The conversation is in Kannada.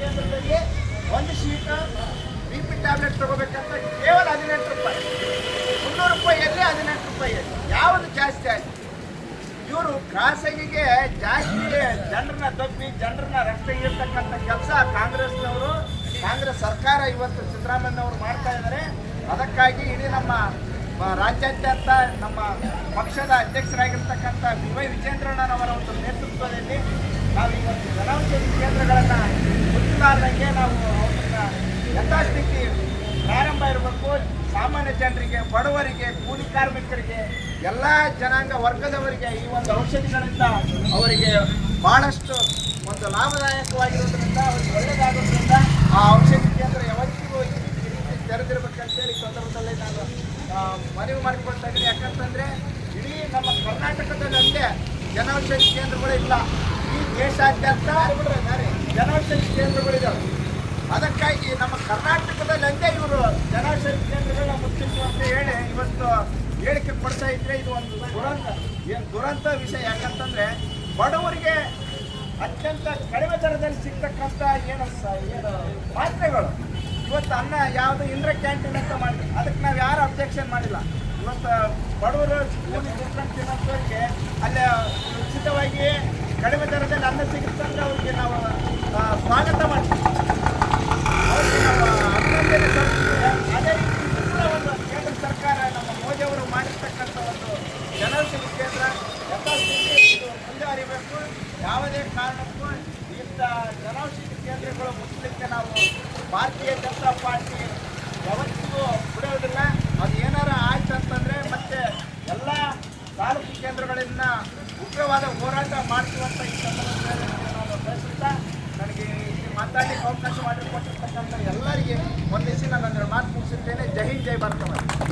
ಕೇಂದ್ರದಲ್ಲಿ ಒಂದು ಶೀಟ್ ಬಿ ಪಿ ಟ್ಯಾಬ್ಲೆಟ್ ತಗೋಬೇಕಂತ ಕೇವಲ ಹದಿನೆಂಟು ರೂಪಾಯಿ. ಮುನ್ನೂರು ರೂಪಾಯಿಯಲ್ಲಿ ಹದಿನೆಂಟು ರೂಪಾಯಿಯಲ್ಲಿ ಯಾವುದು ಜಾಸ್ತಿ ಆಯ್ತು? ಇವರು ಖಾಸಗಿಗೆ ಜಾಸ್ತಿ ಜನರನ್ನ ತಪ್ಪಿ ಜನರನ್ನ ರಕ್ಷಣೆ ಇರ್ತಕ್ಕಂಥ ಕೆಲಸ ಕಾಂಗ್ರೆಸ್ನವರು, ಕಾಂಗ್ರೆಸ್ ಸರ್ಕಾರ ಇವತ್ತು ಸಿದ್ದರಾಮಯ್ಯನವರು ಮಾಡ್ತಾ ಇದ್ದಾರೆ ಅದಕ್ಕಾಗಿ ಇಡೀ ನಮ್ಮ ರಾಜ್ಯಾದ್ಯಂತ ನಮ್ಮ ಪಕ್ಷದ ಅಧ್ಯಕ್ಷರಾಗಿರ್ತಕ್ಕಂಥ ಬಿ ವೈ ವಿಜೇಂದ್ರಣ್ಣನವರ ಒಂದು ನೇತೃತ್ವದಲ್ಲಿ ನಾವು ಇವತ್ತು ಜನೌಷಧಿ ಕೇಂದ್ರಗಳನ್ನು ಮುಚ್ಚಲಾರ್ದಂಗೆ ನಾವು ಯಥಾಸ್ಥಿತಿ ಪ್ರಾರಂಭ ಇರಬೇಕು. ಸಾಮಾನ್ಯ ಜನರಿಗೆ, ಬಡವರಿಗೆ, ಕೂಲಿ ಕಾರ್ಮಿಕರಿಗೆ, ಎಲ್ಲ ಜನಾಂಗ ವರ್ಗದವರಿಗೆ ಈ ಒಂದು ಔಷಧಿಗಳಿಂದ ಅವರಿಗೆ ಬಹಳಷ್ಟು ಒಂದು ಲಾಭದಾಯಕವಾಗಿರೋದ್ರಿಂದ ಅವ್ರಿಗೆ ಒಳ್ಳೆಯದಾಗೋದ್ರಿಂದ ಆ ಔಷಧಿ ಕೇಂದ್ರ ಯಾವತ್ತಿಗೂ ಈ ರೀತಿ ತೆರೆದಿರ್ಬೇಕಂತೇಳಿ ಸಂದರ್ಭದಲ್ಲಿ ನಾನು ಮನವಿ ಮಾಡಿಕೊಳ್ತಾ ಇದ್ದೀನಿ. ಯಾಕಂತಂದ್ರೆ, ಇಡೀ ನಮ್ಮ ಕರ್ನಾಟಕದಲ್ಲೇ ಜನೌಷಧಿ ಕೇಂದ್ರಗಳು ಇಲ್ಲ. ಈ ದೇಶಾದ್ಯಂತ ಜನೌಷಧಿ ಕೇಂದ್ರಗಳಿದ್ದಾವೆ ಅದಕ್ಕಾಗಿ ಹಂಗೆ ಇವರು ಜನಾಶಯ ಕೇಂದ್ರಗಳನ್ನ ಮುಚ್ಚಿತ್ತು ಅಂತ ಹೇಳಿ ಇವತ್ತು ಹೇಳಿಕೆ ಕೊಡ್ತಾ ಇದ್ರೆ ಇದು ಒಂದು ದುರಂತ, ಏನು ದುರಂತ ವಿಷಯ. ಯಾಕಂತಂದ್ರೆ ಬಡವರಿಗೆ ಅತ್ಯಂತ ಕಡಿಮೆ ದರದಲ್ಲಿ ಸಿಗ್ತಕ್ಕಂಥ ಏನು ಏನು ಮಾತ್ರೆಗಳು ಇವತ್ತು ಅನ್ನ ಯಾವುದು ಇಂದ್ರ ಕ್ಯಾಂಟೀನ್ ಅಂತ ಮಾಡಿ, ಅದಕ್ಕೆ ನಾವು ಯಾರು ಅಬ್ಜೆಕ್ಷನ್ ಮಾಡಿಲ್ಲ. ಇವತ್ತು ಬಡವರು ಕೂಲಿ ದುಡ್ಕೊಂಡು ತಿನ್ನೋರಿಗೆ ಅಲ್ಲೇ ಉಚಿತವಾಗಿ ಕಡಿಮೆ ದರದಲ್ಲಿ ಅನ್ನ ಸಿಗುತ್ತೆ ಅಂದ್ರೆ ಅವ್ರಿಗೆ ನಾವು ಸ್ವಾಗತ ಮಾಡ್ತೀವಿ ಅವ್ರಿಗೆ ನಾವು ಅಭಿನಂದನೆ ಸಲ್ಲಿಸ್ತೀವಿ. ಅದೇ ರೀತಿ ಇದು ಕೂಡ ಒಂದು ಕೇಂದ್ರ ಸರ್ಕಾರ ನಮ್ಮ ಮೋದಿ ಅವರು ಮಾಡಿರ್ತಕ್ಕಂಥ ಒಂದು ಜನೌಷಧಿ ಕೇಂದ್ರ ಯಥಾಸ್ಥಿತಿ ಮುಂದುವರಿಬೇಕು ಯಾವುದೇ ಕಾರಣಕ್ಕೂ ಇಂಥ ಜನೌಷಧಿ ಕೇಂದ್ರಗಳು ಮುಚ್ಚಲಿಕ್ಕೆ ನಾವು ಭಾರತೀಯ ಜನತಾ ಪಾರ್ಟಿ ಯಾವತ್ತಿಗೂ ಬಿಡೋದಿಲ್ಲ. ಅದು ಏನಾರ ಆಯ್ತು ಅಂತಂದರೆ ಮತ್ತೆ ಎಲ್ಲ ತಾಲೂಕು ಕೇಂದ್ರಗಳಿಂದ ಉಗ್ರವಾದ ಹೋರಾಟ ಮಾಡ್ತೀವಂತ ಈ ಸಂದರ್ಭದಲ್ಲಿ ನಾನು ಬಯಸುತ್ತಾ ನನಗೆ ಇಲ್ಲಿ ಮಾತಾಡಲಿಕ್ಕೆ ಅವಕಾಶ ಮಾಡಿಕೊಟ್ಟಿರ್ತಕ್ಕಂಥ ಎಲ್ಲರಿಗೆ ಒಂದಿಸಿ ನಾನು ಮಾತು ಮುಗಿಸುತ್ತೇನೆ. ಜೈ ಹಿಂದ್, ಜೈ ಭಾರತ ಮಾತೆ.